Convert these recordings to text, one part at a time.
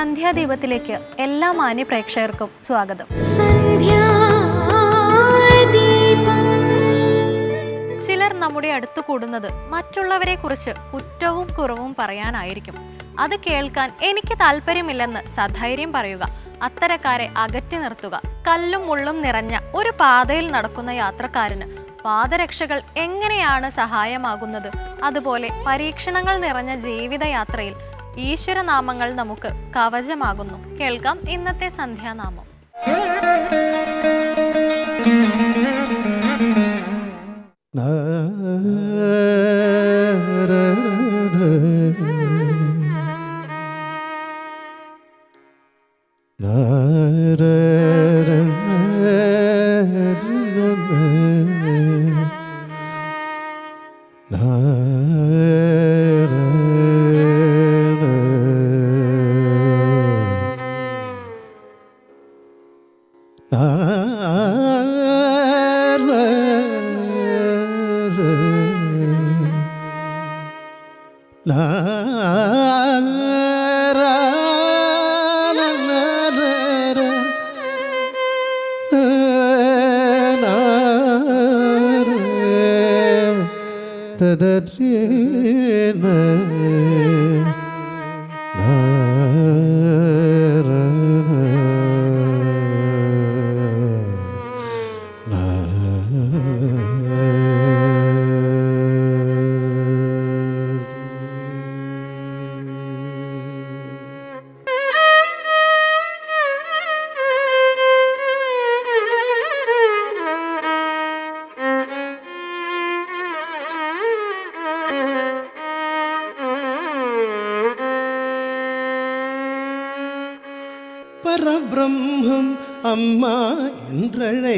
സന്ധ്യാദീപത്തിലേക്ക് എല്ലാ മാന്യ പ്രേക്ഷകർക്കും സ്വാഗതം. ചിലർ നമ്മുടെ അടുത്ത് കൂടുന്നത് മറ്റുള്ളവരെ കുറിച്ച് കുറ്റവും കുറവും പറയാനായിരിക്കും. അത് കേൾക്കാൻ എനിക്ക് താല്പര്യമില്ലെന്ന് സധൈര്യം പറയുക അത്തരക്കാരെ അകറ്റി നിർത്തുക കല്ലും മുള്ളും നിറഞ്ഞ ഒരു പാതയിൽ നടക്കുന്ന യാത്രക്കാരന് പാദരക്ഷകൾ എങ്ങനെയാണ് സഹായമാകുന്നത്? അതുപോലെ പരീക്ഷണങ്ങൾ നിറഞ്ഞ ജീവിതയാത്രയിൽ ഈശ്വരനാമങ്ങൾ നമുക്ക് കവചമാകുന്നു. കേൾക്കാം ഇന്നത്തെ സന്ധ്യാനാമം.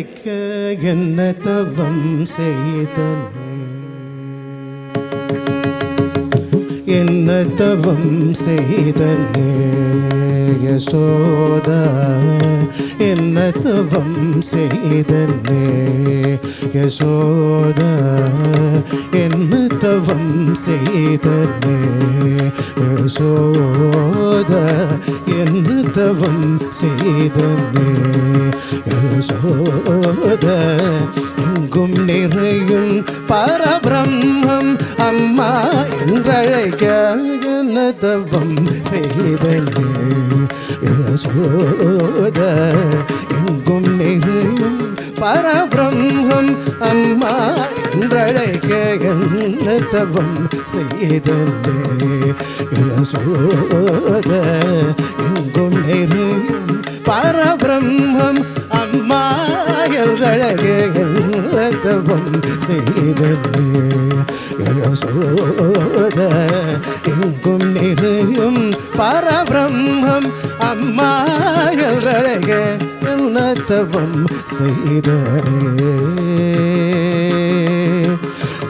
നിനക്ക എന്ന തവം ചെയ്തൽ എന്ന തവം ചെയ്തല്ലേ യശോദ. എന്ന തവം ചെയ്തല്ലേ യശോദ. എന്ന ചെയ്തല്ലേ യശോദ എന്ന് തവം ചെയ്തല്ലേ യശോദ எங்கும் நிறையும் பரபிரம்மம் அம்மா என்றழைக்க தவம் செய்தலே யசோத எங்கும் நிறையும் பரபிரம்மம் அம்மா என்றழைக்க என்ன தவம் செய்தே யசோத எங்கும் நிறையும் பரபிரம்மம் அம்மா என்றழைக்க என்ன தவம் செய்தே யசோத எங்கும் நிறையும் பரபிரம்மம் அம்மாயல் அழக என்ன தவம் செய்தனே.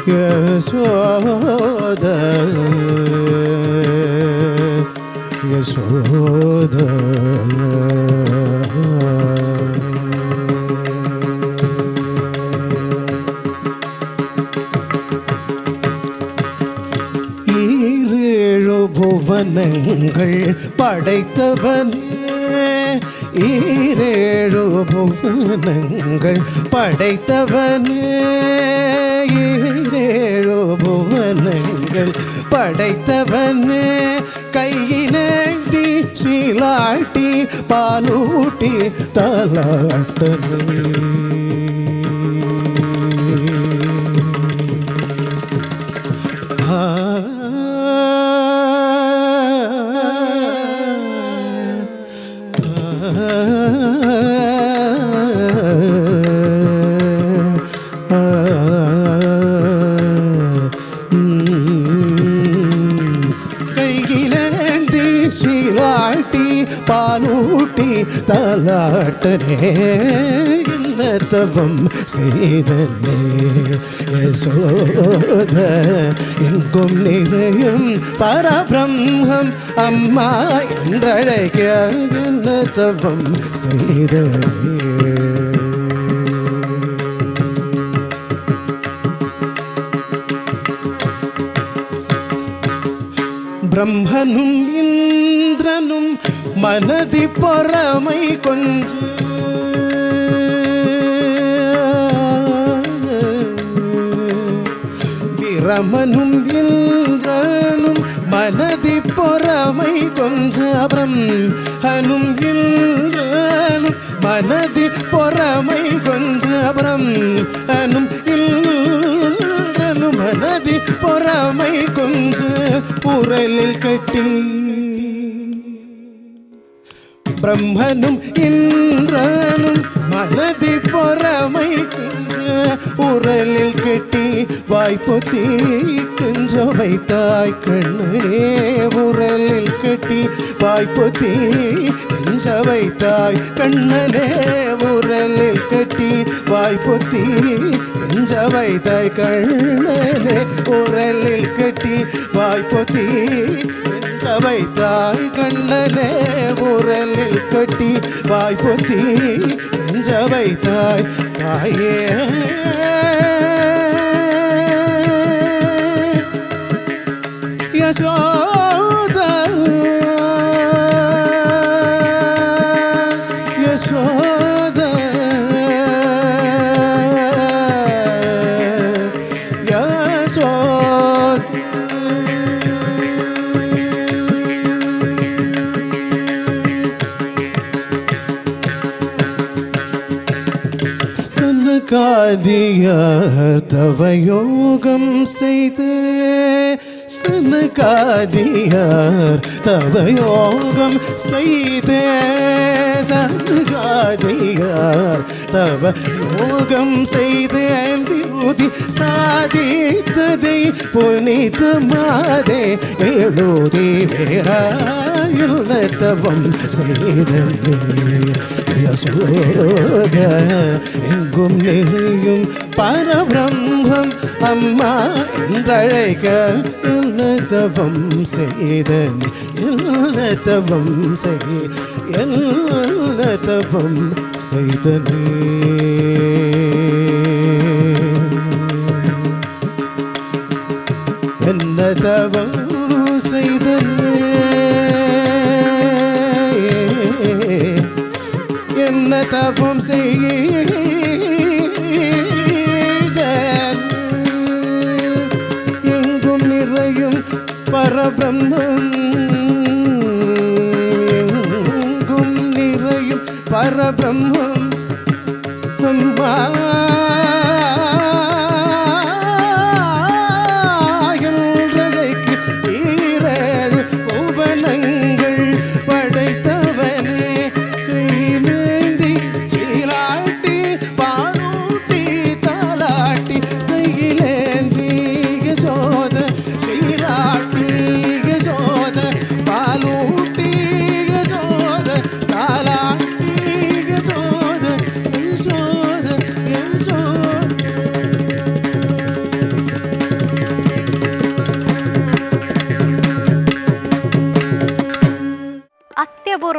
யசோத ஈரேழு வானங்கள் படைத்தவன். ஈரேழு புவனங்கள் படைத்தவன். ஈரேழு புவனங்கள் படைத்தவன். கையினேந்தி சீலாட்டி பாலூட்டி தலாட்டவன். തലാട്ടനേ ഇന്നത്തവം செய்தனே யசோத எங்கும் நிறையும் பரபிரம்மம் அம்மா என்றழைக்க தவம் செய்தனே ബ്രഹ്മനും ഇന്ദ്രനും மனதி பொறாமை கொஞ்சம் பிரமனும் இன்றனும் மனதி பொறாமை கொஞ்சம் அப்புறம் அனும் இன்றனும் மனதி பொறாமை கொஞ்சம் அப்புறம் அனும் இன்றனும் மனதி பொறாமை கொஞ்சம் உரலில் கட்டி பிரம்மனும் இன்றனும் மனதி பொறாமை உரலில் கெட்டி வாய்ப்பு தீக்குஞ்சோ வைத்தாய் கண்ணே உரலில் கெட்டி வாய்ப்பு தீஞ்ச வைத்தாய் கண்ணனே. உரலில் கெட்டி வாய்ப்பு தீஞ்ச வைத்தாய் கண்ணனே. உரலில் கெட்டி வாய்ப்பு தீ கட்ட வைத்தாய் கண்ணனே உரலில் கட்டி வாய்ப்பொத்தி நெஞ்ச வைத்தாய் தாயே. சனகாதியார் தவயோகம் செய்து சனகாதியார் தவயோகம் செய்து சனகாதியார் தவ மோகம் செய்து அன்பூதி சாதித்ததை புனித மாதே வேணோதி வேறாயுள்ளத்தவம் செய்தோத எங்கும் நெறியும் பரபிரம்மம் அம்மா என்றழைக்க தவம் செய்தன் தவம் செய் தவம் செய்தனே என்ன தவம் செய்தனே என்ன தவம் செய்த? எங்கும் நிறையும் பரபிரம்மம். எங்கும் நிறையும் பரபிரம்மம்.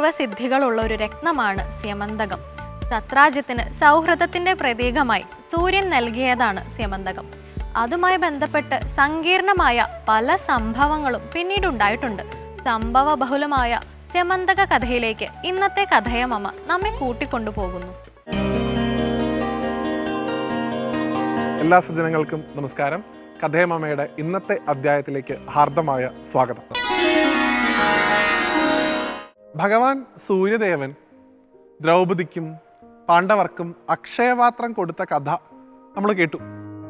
അത്യപൂർവ സിദ്ധികളുള്ള ഒരു രത്നമാണ് സ്യമന്തകം. സത്രാജ്യത്തിന് സൗഹൃദത്തിന്റെ പ്രതീകമായി സൂര്യൻ നൽകിയതാണ് സ്യമന്തകം. അതുമായി ബന്ധപ്പെട്ട് സങ്കീർണമായ പല സംഭവങ്ങളും പിന്നീട് ഉണ്ടായിട്ടുണ്ട് സംഭവ ബഹുലമായ സ്യമന്തക കഥയിലേക്ക് ഇന്നത്തെ കഥയമമ്മ നമ്മെ കൂട്ടിക്കൊണ്ടുപോകുന്നു. എല്ലാ സജ്ജനങ്ങൾക്കും നമസ്കാരം. കഥയമമ്മയുടെ ഇന്നത്തെ അധ്യായത്തിലേക്ക് ഹാർദമായ സ്വാഗതം. ഭഗവാൻ സൂര്യദേവൻ ദ്രൗപദിക്കും പാണ്ഡവർക്കും അക്ഷയപാത്രം കൊടുത്ത കഥ നമ്മൾ കേട്ടു.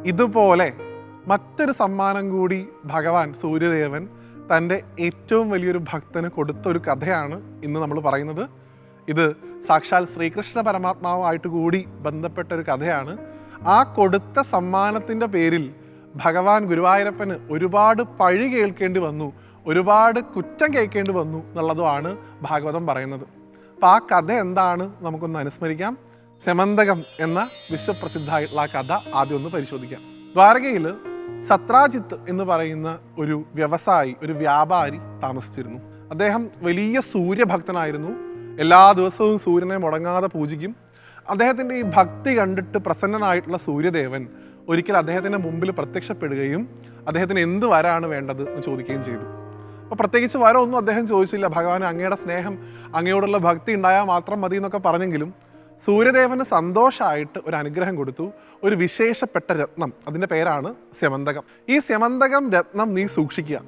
ഇതുപോലെ മറ്റൊരു സമ്മാനം കൂടി ഭഗവാൻ സൂര്യദേവൻ തന്റെ ഏറ്റവും വലിയൊരു ഭക്തന് കൊടുത്ത ഒരു കഥയാണ് ഇന്ന് നമ്മൾ പറയുന്നത്. ഇത് സാക്ഷാൽ ശ്രീകൃഷ്ണ പരമാത്മാവുമായിട്ട് കൂടി ബന്ധപ്പെട്ട ഒരു കഥയാണ്. ആ കൊടുത്ത സമ്മാനത്തിന്റെ പേരിൽ ഭഗവാൻ ഗുരുവായൂരപ്പന് ഒരുപാട് പഴി കേൾക്കേണ്ടി വന്നു. ഒരുപാട് കുറ്റം കേൾക്കേണ്ടി വന്നു എന്നുള്ളതുമാണ് ഭാഗവതം പറയുന്നത്. അപ്പം ആ കഥ എന്താണ് നമുക്കൊന്ന് അനുസ്മരിക്കാം. സെമന്തകം എന്ന വിശ്വപ്രസിദ്ധമായിട്ടുള്ള ആ കഥ ആദ്യം ഒന്ന് പരിശോധിക്കാം. ദ്വാരകയിൽ സത്രാജിത്ത് എന്ന് പറയുന്ന ഒരു വ്യവസായി ഒരു വ്യാപാരി താമസിച്ചിരുന്നു. അദ്ദേഹം വലിയ സൂര്യഭക്തനായിരുന്നു. എല്ലാ ദിവസവും സൂര്യനെ മുടങ്ങാതെ പൂജിക്കും. അദ്ദേഹത്തിന്റെ ഈ ഭക്തി കണ്ടിട്ട് പ്രസന്നനായിട്ടുള്ള സൂര്യദേവൻ ഒരിക്കൽ അദ്ദേഹത്തിന്റെ മുമ്പിൽ പ്രത്യക്ഷപ്പെടുകയും അദ്ദേഹത്തിന് എന്ത് വരാണ് വേണ്ടത് എന്ന് ചോദിക്കുകയും ചെയ്തു. അപ്പോൾ പ്രത്യേകിച്ച് വരമൊന്നും അദ്ദേഹം ചോദിച്ചില്ല. ഭഗവാൻ അങ്ങയുടെ സ്നേഹം അങ്ങയോടുള്ള ഭക്തി ഉണ്ടായാൽ മാത്രം മതി എന്നൊക്കെ പറഞ്ഞെങ്കിലും സൂര്യദേവന് സന്തോഷമായിട്ട് ഒരു അനുഗ്രഹം കൊടുത്തു. ഒരു വിശേഷപ്പെട്ട രത്നം അതിന്റെ പേരാണ് സ്യമന്തകം. ഈ സ്യമന്തകം രത്നം നീ സൂക്ഷിക്കുക.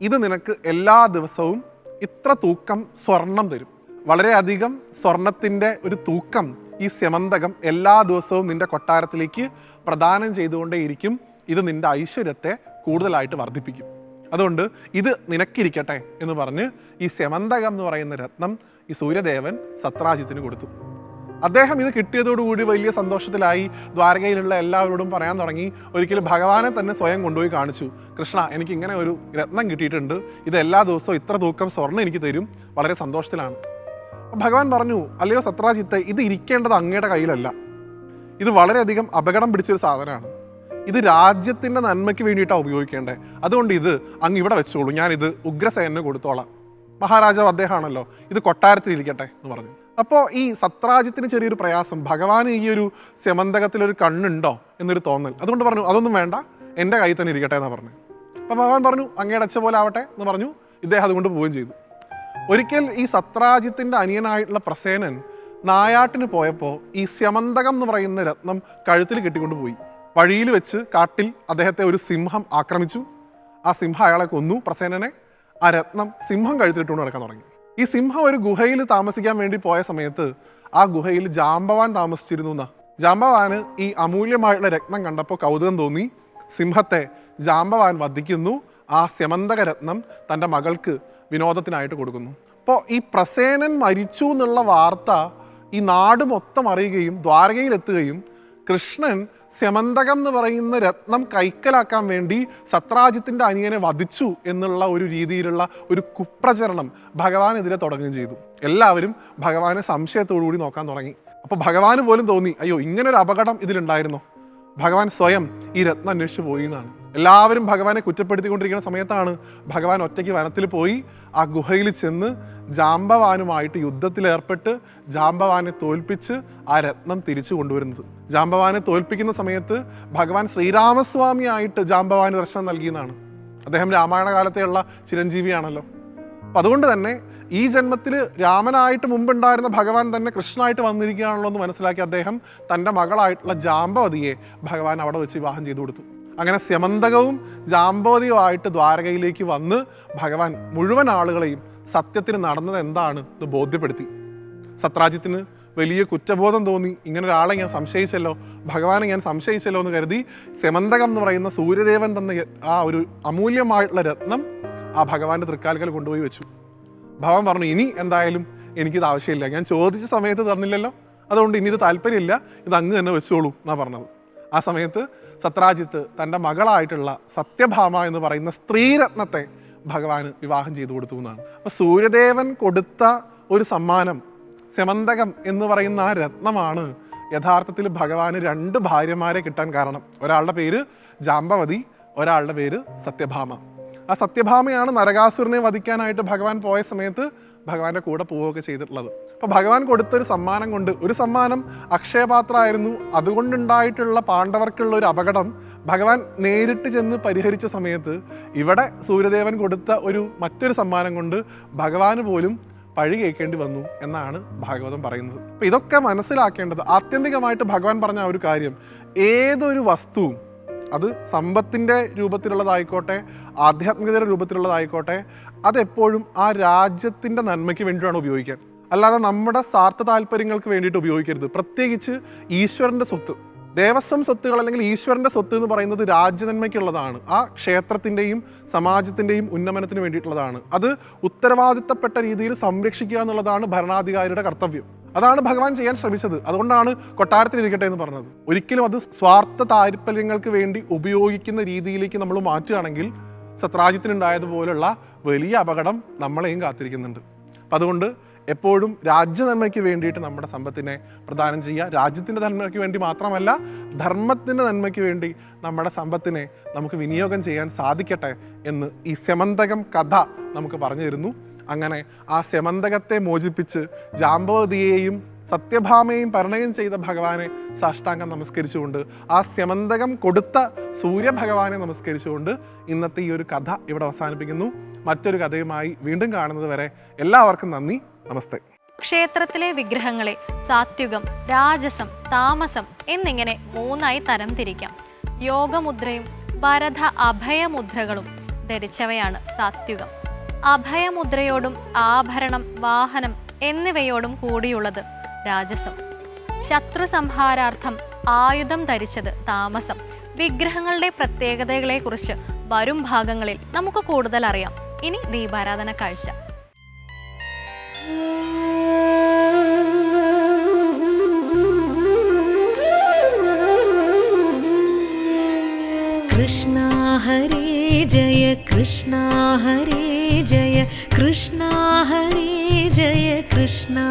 ഇത് നിനക്ക് എല്ലാ ദിവസവും ഇത്ര തൂക്കം സ്വർണം തരും. വളരെയധികം സ്വർണത്തിന്റെ ഒരു തൂക്കം ഈ സ്യമന്തകം എല്ലാ ദിവസവും നിന്റെ കൊട്ടാരത്തിലേക്ക് പ്രദാനം ചെയ്തുകൊണ്ടേയിരിക്കും. ഇത് നിന്റെ ഐശ്വര്യത്തെ കൂടുതലായിട്ട് വർദ്ധിപ്പിക്കും. അതുകൊണ്ട് ഇത് നിനക്കിരിക്കട്ടെ എന്ന് പറഞ്ഞ് ഈ സെമന്തകം എന്ന് പറയുന്ന രത്നം ഈ സൂര്യദേവൻ സത്രാജിത്തിന് കൊടുത്തു. അദ്ദേഹം ഇത് കിട്ടിയതോടുകൂടി വലിയ സന്തോഷത്തിലായി ദ്വാരകയിലുള്ള എല്ലാവരോടും പറയാൻ തുടങ്ങി. ഒരിക്കലും ഭഗവാനെ തന്നെ സ്വയം കൊണ്ടുപോയി കാണിച്ചു. കൃഷ്ണ എനിക്ക് ഇങ്ങനെ ഒരു രത്നം കിട്ടിയിട്ടുണ്ട്. ഇത് എല്ലാ ദിവസവും ഇത്ര തൂക്കം സ്വർണം എനിക്ക് തരും. വളരെ സന്തോഷത്തിലാണ്. ഭഗവാൻ പറഞ്ഞു അല്ലയോ സത്രാജിത്തെ ഇത് ഇരിക്കേണ്ടത് അങ്ങയുടെ കയ്യിലല്ല. ഇത് വളരെയധികം അപകടം പിടിച്ചൊരു സാധനമാണ്. ഇത് രാജ്യത്തിന്റെ നന്മയ്ക്ക് വേണ്ടിയിട്ടാണ് ഉപയോഗിക്കേണ്ടത് അതുകൊണ്ട് ഇത് അങ്ങ് ഇവിടെ വെച്ചോളൂ. ഞാനിത് ഉഗ്രസേനന് കൊടുത്തോളാം. മഹാരാജാവ് അദ്ദേഹമാണല്ലോ. ഇത് കൊട്ടാരത്തിലിരിക്കട്ടെ എന്ന് പറഞ്ഞു. അപ്പോൾ ഈ സത്രാജിത്തിന് ചെറിയൊരു പ്രയാസം. ഭഗവാന് ഈ ഒരു സെമന്തകത്തിലൊരു കണ്ണുണ്ടോ എന്നൊരു തോന്നൽ. അതുകൊണ്ട് പറഞ്ഞു അതൊന്നും വേണ്ട. എന്റെ കയ്യിൽ തന്നെ ഇരിക്കട്ടെ എന്നാണ് പറഞ്ഞു. അപ്പോൾ ഭഗവാൻ പറഞ്ഞു അങ്ങയുടെ അച്ഛ പോലെ ആവട്ടെ എന്ന് പറഞ്ഞു. ഇദ്ദേഹം അതുകൊണ്ട് പോവുകയും ചെയ്തു. ഒരിക്കൽ ഈ സത്രാജിത്തിന്റെ അനിയനായിട്ടുള്ള പ്രസേനൻ നായാട്ടിന് പോയപ്പോൾ ഈ സ്യമന്തകം എന്ന് പറയുന്ന രത്നം കഴുത്തിൽ കെട്ടിക്കൊണ്ട് പോയി. വഴിയിൽ വെച്ച് കാട്ടിൽ അദ്ദേഹത്തെ ഒരു സിംഹം ആക്രമിച്ചു. ആ സിംഹം അയാളെ കൊന്നു. പ്രസേനനെ ആ രത്നം സിംഹം കഴുത്തിട്ടുകൊണ്ട് നടക്കാൻ തുടങ്ങി. ഈ സിംഹം ഒരു ഗുഹയിൽ താമസിക്കാൻ വേണ്ടി പോയ സമയത്ത് ആ ഗുഹയിൽ ജാമ്പവാൻ താമസിച്ചിരുന്നു എന്നാ. ജാമ്പവാന് ഈ അമൂല്യമായുള്ള രത്നം കണ്ടപ്പോൾ കൗതുകം തോന്നി. സിംഹത്തെ ജാമ്പവാൻ വധിക്കുന്നു. ആ സ്യമന്തക രത്നം തന്റെ മകൾക്ക് വിനോദത്തിനായിട്ട് കൊടുക്കുന്നു. അപ്പോൾ ഈ പ്രസേനൻ മരിച്ചു എന്നുള്ള വാർത്ത ഈ നാട് മൊത്തം അറിയുകയും ദ്വാരകയിലെത്തുകയും കൃഷ്ണൻ സ്യമന്തകം എന്ന് പറയുന്ന രത്നം കൈക്കലാക്കാൻ വേണ്ടി സത്രാജിത്തിന്റെ അനിയനെ വധിച്ചു എന്നുള്ള ഒരു രീതിയിലുള്ള ഒരു കുപ്രചരണം ഭഗവാനെതിരെ തുടങ്ങുകയും ചെയ്തു. എല്ലാവരും ഭഗവാനെ സംശയത്തോടു കൂടി നോക്കാൻ തുടങ്ങി. അപ്പോൾ ഭഗവാന് പോലും തോന്നി അയ്യോ ഇങ്ങനൊരു അപകടം ഇതിലുണ്ടായിരുന്നു. ഭഗവാൻ സ്വയം ഈ രത്നം അന്വേഷിച്ചു പോയി എന്നാണ്. എല്ലാവരും ഭഗവാനെ കുറ്റപ്പെടുത്തിക്കൊണ്ടിരിക്കുന്ന സമയത്താണ് ഭഗവാൻ ഒറ്റയ്ക്ക് വനത്തിൽ പോയി ആ ഗുഹയിൽ ചെന്ന് ജാമ്പവാനുമായിട്ട് യുദ്ധത്തിലേർപ്പെട്ട് ജാമ്പവാനെ തോൽപ്പിച്ച് ആ രത്നം തിരിച്ചു കൊണ്ടുവരുന്നത്. ജാമ്പവാനെ തോൽപ്പിക്കുന്ന സമയത്ത് ഭഗവാൻ ശ്രീരാമസ്വാമിയായിട്ട് ജാമ്പവാന് ദർശനം നൽകിയെന്നാണ്. അദ്ദേഹം രാമായണ കാലത്തെയുള്ള ചിരഞ്ജീവിയാണല്ലോ. അപ്പം അതുകൊണ്ട് തന്നെ ഈ ജന്മത്തിൽ രാമനായിട്ട് മുമ്പുണ്ടായിരുന്ന ഭഗവാൻ തന്നെ കൃഷ്ണനായിട്ട് വന്നിരിക്കുകയാണല്ലോ എന്ന് മനസ്സിലാക്കി അദ്ദേഹം തന്റെ മകളായിട്ടുള്ള ജാമ്പവതിയെ ഭഗവാൻ അവിടെ വെച്ച് വിവാഹം ചെയ്തു കൊടുത്തു. അങ്ങനെ സ്യമന്തകവും ജാമ്പവതിയുമായിട്ട് ദ്വാരകയിലേക്ക് വന്ന് ഭഗവാൻ മുഴുവൻ ആളുകളെയും സത്യത്തിന് നടന്നത് എന്താണ് എന്ന് ബോധ്യപ്പെടുത്തി. സത്രാജിത്തിന് വലിയ കുറ്റബോധം തോന്നി. ഇങ്ങനെ ഒരാളെ ഞാൻ സംശയിച്ചല്ലോ. ഭഗവാനെ ഞാൻ സംശയിച്ചല്ലോ എന്ന് കരുതി സെമന്തകം എന്ന് പറയുന്ന സൂര്യദേവൻ തന്ന ആ ഒരു അമൂല്യമായിട്ടുള്ള രത്നം ആ ഭഗവാന്റെ തൃക്കാലുകൾ കൊണ്ടുപോയി വെച്ചു. ഭഗവാൻ പറഞ്ഞു ഇനി എന്തായാലും എനിക്കിത് ആവശ്യമില്ല. ഞാൻ ചോദിച്ച സമയത്ത് തന്നില്ലല്ലോ. അതുകൊണ്ട് ഇനി ഇത് താല്പര്യമില്ല. ഇത് അങ്ങ് തന്നെ വെച്ചോളൂ എന്നാ പറഞ്ഞത്. ആ സമയത്ത് സത്രാജിത്ത് തന്റെ മകളായിട്ടുള്ള സത്യഭാമ എന്ന് പറയുന്ന സ്ത്രീരത്നത്തെ ഭഗവാന് വിവാഹം ചെയ്തു കൊടുത്തു എന്നാണ്. അപ്പോൾ സൂര്യദേവൻ കൊടുത്ത ഒരു സമ്മാനം സെമന്തകം എന്ന് പറയുന്ന ആ രത്നമാണ് യഥാർത്ഥത്തിൽ ഭഗവാന് രണ്ട് ഭാര്യമാരെ കിട്ടാൻ കാരണം. ഒരാളുടെ പേര് ജാമ്പവതി ഒരാളുടെ പേര് സത്യഭാമ. ആ സത്യഭാമയാണ് നരകാസുരനെ വധിക്കാനായിട്ട് ഭഗവാൻ പോയ സമയത്ത് ഭഗവാന്റെ കൂടെ പോവുകയൊക്കെ ചെയ്തിട്ടുള്ളത്. അപ്പോൾ ഭഗവാൻ കൊടുത്തൊരു സമ്മാനം കൊണ്ട് ഒരു സമ്മാനം അക്ഷയപാത്രമായിരുന്നു. അതുകൊണ്ടുണ്ടായിട്ടുള്ള പാണ്ഡവർക്കുള്ള ഒരു അപകടം ഭഗവാൻ നേരിട്ട് ചെന്ന് പരിഹരിച്ച സമയത്ത് ഇവിടെ സൂര്യദേവൻ കൊടുത്ത ഒരു മറ്റൊരു സമ്മാനം കൊണ്ട് ഭഗവാന് പോലും പഴി കേൾക്കേണ്ടി വന്നു എന്നാണ് ഭാഗവതം പറയുന്നത്. അപ്പം ഇതൊക്കെ മനസ്സിലാക്കേണ്ടത് ആത്യന്തികമായിട്ട് ഭഗവാൻ പറഞ്ഞ ഒരു കാര്യം ഏതൊരു വസ്തുവും അത് സമ്പത്തിന്റെ രൂപത്തിലുള്ളതായിക്കോട്ടെ ആധ്യാത്മികതയുടെ രൂപത്തിലുള്ളതായിക്കോട്ടെ അതെപ്പോഴും ആ രാജ്യത്തിന്റെ നന്മയ്ക്ക് വേണ്ടിയാണ് ഉപയോഗിക്കാൻ. അല്ലാതെ നമ്മുടെ സ്വാർത്ഥ താല്പര്യങ്ങൾക്ക് വേണ്ടിയിട്ട് ഉപയോഗിക്കരുത്. പ്രത്യേകിച്ച് ഈശ്വരന്റെ സ്വത്ത്. ദേവസ്വം സ്വത്തുകൾ അല്ലെങ്കിൽ ഈശ്വരന്റെ സ്വത്ത് എന്ന് പറയുന്നത് രാജ്യനന്മയ്ക്കുള്ളതാണ്. ആ ക്ഷേത്രത്തിന്റെയും സമാജത്തിന്റെയും ഉന്നമനത്തിന് വേണ്ടിയിട്ടുള്ളതാണ്. അത് ഉത്തരവാദിത്തപ്പെട്ട രീതിയിൽ സംരക്ഷിക്കുക എന്നുള്ളതാണ് ഭരണാധികാരിയുടെ കർത്തവ്യം. അതാണ് ഭഗവാൻ ചെയ്യാൻ ശ്രമിച്ചത്. അതുകൊണ്ടാണ് കൊട്ടാരത്തിൽ ഇരിക്കട്ടെ എന്ന് പറഞ്ഞത്. ഒരിക്കലും അത് സ്വാർത്ഥ താല്പര്യങ്ങൾക്ക് വേണ്ടി ഉപയോഗിക്കുന്ന രീതിയിലേക്ക് നമ്മൾ മാറ്റുകയാണെങ്കിൽ സത്രാജ്യത്തിനുണ്ടായതുപോലുള്ള വലിയ അപകടം നമ്മളെയും കാത്തിരിക്കുന്നുണ്ട്. അപ്പം അതുകൊണ്ട് എപ്പോഴും രാജ്യനന്മയ്ക്ക് വേണ്ടിയിട്ട് നമ്മുടെ സമ്പത്തിനെ പ്രദാനം ചെയ്യുക. രാജ്യത്തിന്റെ നന്മയ്ക്ക് വേണ്ടി മാത്രമല്ല ധർമ്മത്തിന്റെ നന്മയ്ക്ക് വേണ്ടി നമ്മുടെ സമ്പത്തിനെ നമുക്ക് വിനിയോഗം ചെയ്യാൻ സാധിക്കട്ടെ എന്ന് ഈ സെമന്തകം കഥ നമുക്ക് പറഞ്ഞു തരുന്നു. അങ്ങനെ ആ സെമന്തകത്തെ മോചിപ്പിച്ച് ജാമ്പവതിയെയും സത്യഭാമയും പരിണയം ചെയ്ത ഭഗവാനെ സാഷ്ടാംഗം നമസ്കരിച്ചുകൊണ്ട് ആ സ്യമന്തകം കൊടുത്ത സൂര്യഭഗവാനെ നമസ്കരിച്ചുകൊണ്ട് ഇന്നത്തെ ഈ ഒരു കഥ ഇവിടെ അവസാനിപ്പിക്കുന്നു. മറ്റൊരു കഥയുമായി വീണ്ടും കാണുന്നത് വരെ എല്ലാവർക്കും നന്ദി. നമസ്തേ. ക്ഷേത്രത്തിലെ വിഗ്രഹങ്ങളെ സാത്വികം രാജസം താമസം എന്നിങ്ങനെ മൂന്നായി തരം തിരിക്കാം യോഗമുദ്രയും ഭരത അഭയമുദ്രകളും ധരിച്ചവയാണ് സാത്വികം. അഭയമുദ്രയോടും ആഭരണം വാഹനം എന്നിവയോടും കൂടിയുള്ളത് രാജസം. ശത്രു സംഹാരാർത്ഥം ആയുധം ധരിച്ചത് താമസം. വിഗ്രഹങ്ങളുടെ പ്രത്യേകതകളെ കുറിച്ച് വരും ഭാഗങ്ങളിൽ നമുക്ക് കൂടുതൽ അറിയാം. ഇനി ദീപാരാധന കാഴ്ച. കൃഷ്ണ ഹരേ ജയ കൃഷ്ണ ഹരി ജയ കൃഷ്ണ ജയ കൃഷ്ണ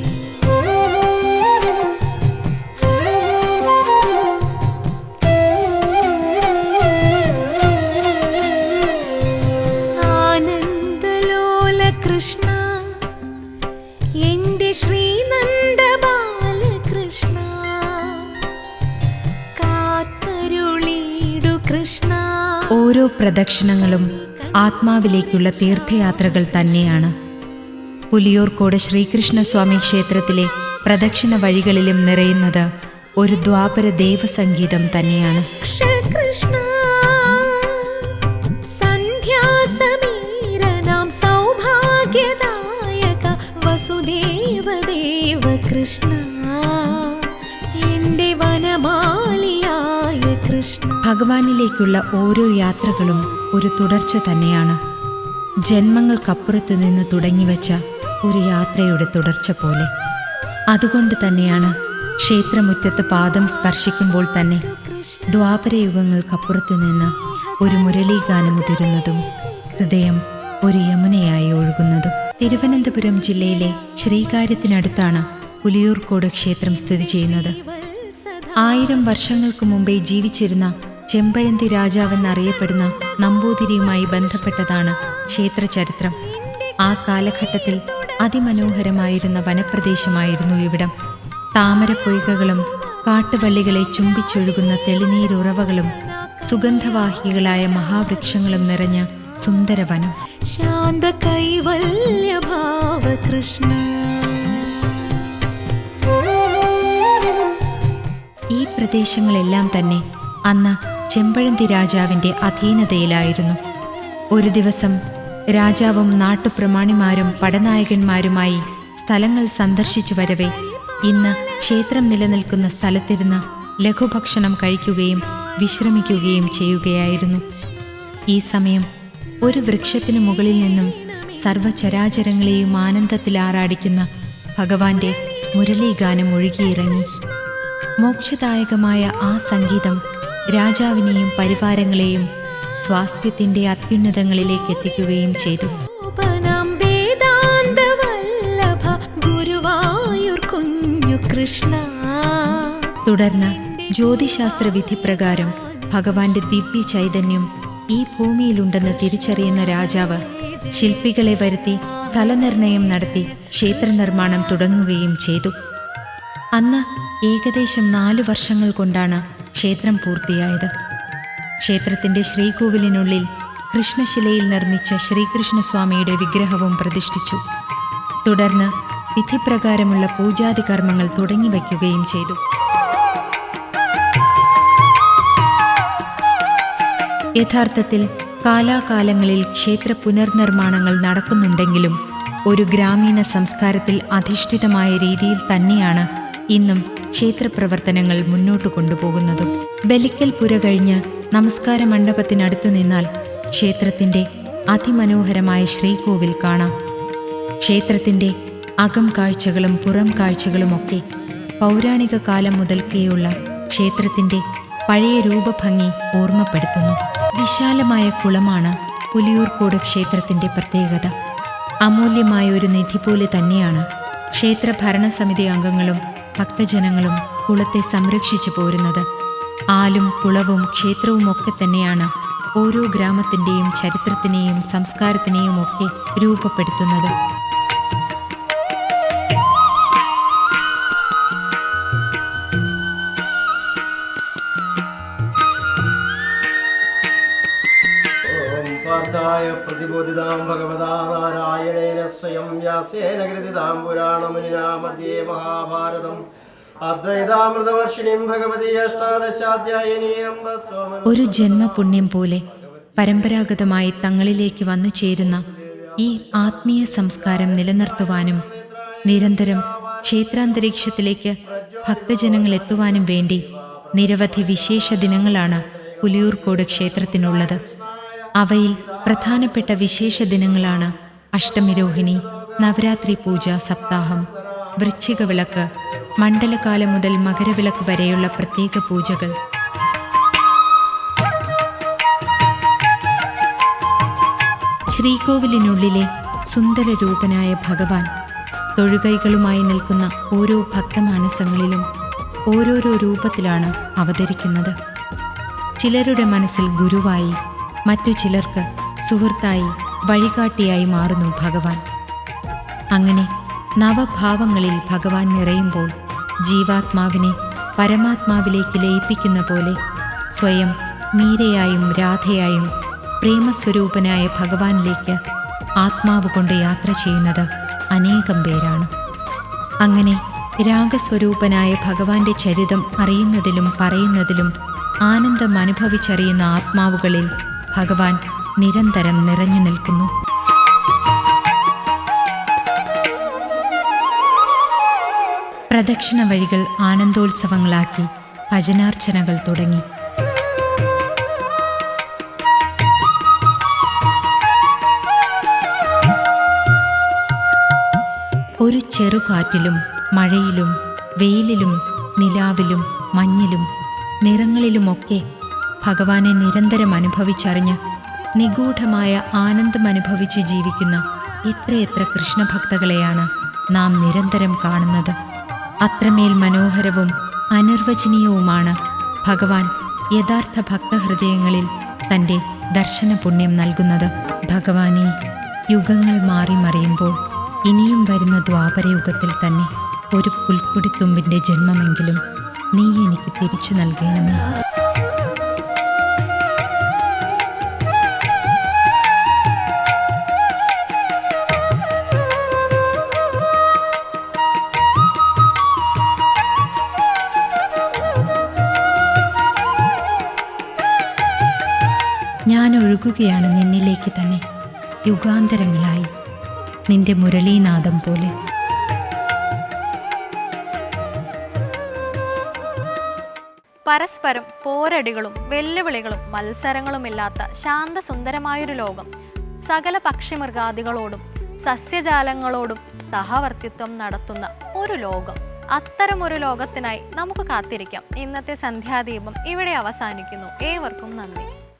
പ്രദക്ഷിണങ്ങളും ആത്മാവിലേക്കുള്ള തീർത്ഥയാത്രകൾ തന്നെയാണ്. പുലിയൂർക്കോട് ശ്രീകൃഷ്ണസ്വാമി ക്ഷേത്രത്തിലെ പ്രദക്ഷിണ വഴികളിലും നിറയുന്നത് ഒരു ദ്വാപര ദേവസംഗീതം തന്നെയാണ്. കൃഷ്ണ സന്ധ്യാസമീരനാം സൗഭാഗ്യദായക വസുദേവദേവ കൃഷ്ണ. ഭഗവാനിലേക്കുള്ള ഓരോ യാത്രകളും ഒരു തുടർച്ച തന്നെയാണ്. ജന്മങ്ങൾക്കപ്പുറത്തു നിന്ന് തുടങ്ങിവെച്ച ഒരു യാത്രയുടെ തുടർച്ച പോലെ. അതുകൊണ്ട് തന്നെയാണ് ക്ഷേത്രമുറ്റത്ത് പാദം സ്പർശിക്കുമ്പോൾ തന്നെ ദ്വാപരയുഗങ്ങൾക്കപ്പുറത്തു നിന്ന് ഒരു മുരളീഗാനം ഉതിരുന്നതും ഹൃദയം ഒരു യമുനയായി ഒഴുകുന്നതും. തിരുവനന്തപുരം ജില്ലയിലെ ശ്രീകാര്യത്തിനടുത്താണ് പുലിയൂർക്കോട് ക്ഷേത്രം സ്ഥിതി ചെയ്യുന്നത്. ആയിരം വർഷങ്ങൾക്ക് മുമ്പേ ജീവിച്ചിരുന്ന ചെമ്പഴന്തി രാജാവെന്നറിയപ്പെടുന്ന നമ്പൂതിരിയുമായി ബന്ധപ്പെട്ടതാണ് ക്ഷേത്രചരിത്രം. ആ കാലഘട്ടത്തിൽ അതിമനോഹരമായിരുന്ന വനപ്രദേശമായിരുന്നു ഇവിടം. താമരപ്പൊയ്കകളും കാട്ടുവള്ളികളെ ചുംബിച്ചൊഴുകുന്ന തെളിനീരുറവകളും സുഗന്ധവാഹികളായ മഹാവൃക്ഷങ്ങളും നിറഞ്ഞ സുന്ദരവനം. ശാന്ത കൈവല്യ കൃഷ്ണ ഈ പ്രദേശങ്ങളെല്ലാം തന്നെ അന്ന് ചെമ്പഴന്തി രാജാവിന്റെ അധീനതയിലായിരുന്നു. ഒരു ദിവസം രാജാവും നാട്ടുപ്രമാണിമാരും പടനായകന്മാരുമായി സ്ഥലങ്ങൾ സന്ദർശിച്ചു വരവേ. ഇന്ന് ക്ഷേത്രം നിലനിൽക്കുന്ന സ്ഥലത്തിരുന്ന് ലഘുഭക്ഷണം കഴിക്കുകയും വിശ്രമിക്കുകയും ചെയ്യുകയായിരുന്നു. ഈ സമയം ഒരു വൃക്ഷത്തിനു മുകളിൽ നിന്നും സർവചരാചരങ്ങളെയും ആനന്ദത്തിൽ ആറാടിക്കുന്ന ഭഗവാന്റെ മുരളീഗാനം ഒഴുകിയിറങ്ങി. മോക്ഷദായകമായ ആ സംഗീതം രാജാവിനെയും പരിവാരങ്ങളെയും സ്വാസ്ഥ്യത്തിന്റെ അത്യുന്നതങ്ങളിലേക്ക് എത്തിക്കുകയും ചെയ്തു. കൃഷ്ണ. തുടർന്ന് ജ്യോതിശാസ്ത്ര വിധിപ്രകാരം ഭഗവാന്റെ ദിവ്യ ചൈതന്യം ഈ ഭൂമിയിലുണ്ടെന്ന് തിരിച്ചറിയുന്ന രാജാവ് ശില്പികളെ വരുത്തി സ്ഥലനിർണയം നടത്തി ക്ഷേത്രനിർമ്മാണം തുടങ്ങുകയും ചെയ്തു. അന്ന് ഏകദേശം നാല് വർഷങ്ങൾ കൊണ്ടാണ് ക്ഷേത്രം പൂർത്തിയായത്. ക്ഷേത്രത്തിന്റെ ശ്രീകോവിലിനുള്ളിൽ കൃഷ്ണശിലയിൽ നിർമ്മിച്ച ശ്രീകൃഷ്ണസ്വാമിയുടെ വിഗ്രഹവും പ്രതിഷ്ഠിച്ചു. തുടർന്ന് വിധിപ്രകാരമുള്ള പൂജാതി കർമ്മങ്ങൾ തുടങ്ങിവയ്ക്കുകയും ചെയ്തു. യഥാർത്ഥത്തിൽ കാലാകാലങ്ങളിൽ ക്ഷേത്ര പുനർനിർമ്മാണങ്ങൾ നടക്കുന്നുണ്ടെങ്കിലും ഒരു ഗ്രാമീണ സംസ്കാരത്തിൽ അധിഷ്ഠിതമായ രീതിയിൽ തന്നെയാണ് ഇന്നും ക്ഷേത്രപ്രവർത്തനങ്ങൾ മുന്നോട്ട് കൊണ്ടുപോകുന്നതും ബലിക്കൽ പുര കഴിഞ്ഞ് നമസ്കാര മണ്ഡപത്തിനടുത്തു നിന്നാൽ ക്ഷേത്രത്തിന്റെ അതിമനോഹരമായ ശ്രീകോവിൽ കാണാം. ക്ഷേത്രത്തിന്റെ അകം കാഴ്ചകളും പുറം കാഴ്ചകളുമൊക്കെ പൗരാണിക കാലം മുതൽക്കേയുള്ള ക്ഷേത്രത്തിന്റെ പഴയ രൂപഭംഗി ഓർമ്മപ്പെടുത്തുന്നു. വിശാലമായ കുളമാണ് പുലിയൂർക്കോട് ക്ഷേത്രത്തിന്റെ പ്രത്യേകത. അമൂല്യമായ ഒരു നിധി പോലെ തന്നെയാണ് ക്ഷേത്ര ഭരണസമിതി അംഗങ്ങളും ഭക്തജനങ്ങളും കുളത്തെ സംരക്ഷിച്ചു പോരുന്നത്. ആലും കുളവും ക്ഷേത്രവും ഒക്കെ തന്നെയാണ് ഓരോ ഗ്രാമത്തിന്റെയും ചരിത്രത്തിനെയും സംസ്കാരത്തിനെയും ഒക്കെ രൂപപ്പെടുത്തുന്നത്. ഭഗവതാ സ്വയം വ്യാസേന കൃതിതാം പുരാണമുനിനാ മധ്യേ മഹാഭാരതം. അദ്വൈതാമൃതവർഷിണീം ഭഗവതി അഷ്ടാദശാധ്യായനീയം ഒരു ജന്മപുണ്യം പോലെ പരമ്പരാഗതമായി തങ്ങളിലേക്ക് വന്നു ചേരുന്ന ഈ ആത്മീയ സംസ്കാരം നിലനിർത്തുവാനും നിരന്തരം ക്ഷേത്രാന്തരീക്ഷത്തിലേക്ക് ഭക്തജനങ്ങൾ എത്തുവാനും വേണ്ടി നിരവധി വിശേഷ ദിനങ്ങളാണ് പുലിയൂർക്കോട് ക്ഷേത്രത്തിനുള്ളത്. അവയിൽ പ്രധാനപ്പെട്ട വിശേഷ ദിനങ്ങളാണ് അഷ്ടമിരോഹിണി നവരാത്രി പൂജ സപ്താഹം വൃശ്ചിക വിളക്ക് മണ്ഡലകാലം മുതൽ മകരവിളക്ക് വരെയുള്ള പ്രത്യേക പൂജകൾ. ശ്രീകോവിലിനുള്ളിലെ സുന്ദര രൂപനായ ഭഗവാൻ തൊഴുകൈകളുമായി നിൽക്കുന്ന ഓരോ ഭക്തമാനസങ്ങളിലും ഓരോരോ രൂപത്തിലാണ് അവതരിക്കുന്നത്. ചിലരുടെ മനസ്സിൽ ഗുരുവായി മറ്റു ചിലർക്ക് സുഹൃത്തായി വഴികാട്ടിയായി മാറുന്നു ഭഗവാൻ. അങ്ങനെ നവഭാവങ്ങളിൽ ഭഗവാൻ നിറയുമ്പോൾ ജീവാത്മാവിനെ പരമാത്മാവിലേക്ക് ലയിപ്പിക്കുന്ന പോലെ സ്വയം മീരയായും രാധയായും പ്രേമസ്വരൂപനായ ഭഗവാനിലേക്ക് ആത്മാവ് കൊണ്ട് യാത്ര ചെയ്യുന്നത് അനേകം പേരാണ്. അങ്ങനെ രാഗസ്വരൂപനായ ഭഗവാന്റെ ചരിതം അറിയുന്നതിലും പറയുന്നതിലും ആനന്ദം അനുഭവിച്ചറിയുന്ന ആത്മാവുകളിൽ ഭഗവാൻ നിരന്തരം നിറഞ്ഞു നിൽക്കുന്നു. പ്രദക്ഷിണ വഴികൾ ആനന്ദോത്സവങ്ങളാക്കി ഭജനാർച്ചനകൾ തുടങ്ങി. ഒരു ചെറുകാറ്റിലും മഴയിലും വെയിലിലും നിലാവിലും മഞ്ഞിലും നിറങ്ങളിലുമൊക്കെ ഭഗവാനെ നിരന്തരം അനുഭവിച്ചറിഞ്ഞ് നിഗൂഢമായ ആനന്ദം അനുഭവിച്ച് ജീവിക്കുന്ന എത്രയെത്ര കൃഷ്ണഭക്തകളെയാണ് നാം നിരന്തരം കാണുന്നത്. അത്രമേൽ മനോഹരവും അനിർവചനീയവുമാണ് ഭഗവാൻ യഥാർത്ഥ ഭക്തഹൃദയങ്ങളിൽ തന്റെ ദർശന പുണ്യം നൽകുന്നത്. ഭഗവാനെ യുഗങ്ങൾ മാറി മറിയുമ്പോൾ ഇനിയും വരുന്ന ദ്വാപരയുഗത്തിൽ തന്നെ ഒരു പുൽക്കൊടിത്തുമ്പിന്റെ ജന്മമെങ്കിലും നീ എനിക്ക് തിരിച്ചു നൽകണമേ. ഒഴുകുകയാണ് നിന്നിലേക്ക് തന്നെ. യുഗാന്തരങ്ങളായി. നിന്റെ മുരളീനാദം പോലെ. പരസ്പരം പോരടികളും വെല്ലുവിളികളും മത്സരങ്ങളുമില്ലാത്ത ശാന്തസുന്ദരമായൊരു ലോകം. സകല പക്ഷിമൃഗാദികളോടും സസ്യജാലങ്ങളോടും സഹവർത്തിത്വം നടത്തുന്ന ഒരു ലോകം. അത്തരമൊരു ലോകത്തിനായി നമുക്ക് കാത്തിരിക്കാം. ഇന്നത്തെ സന്ധ്യാദീപം ഇവിടെ അവസാനിക്കുന്നു. ഏവർക്കും നന്ദി.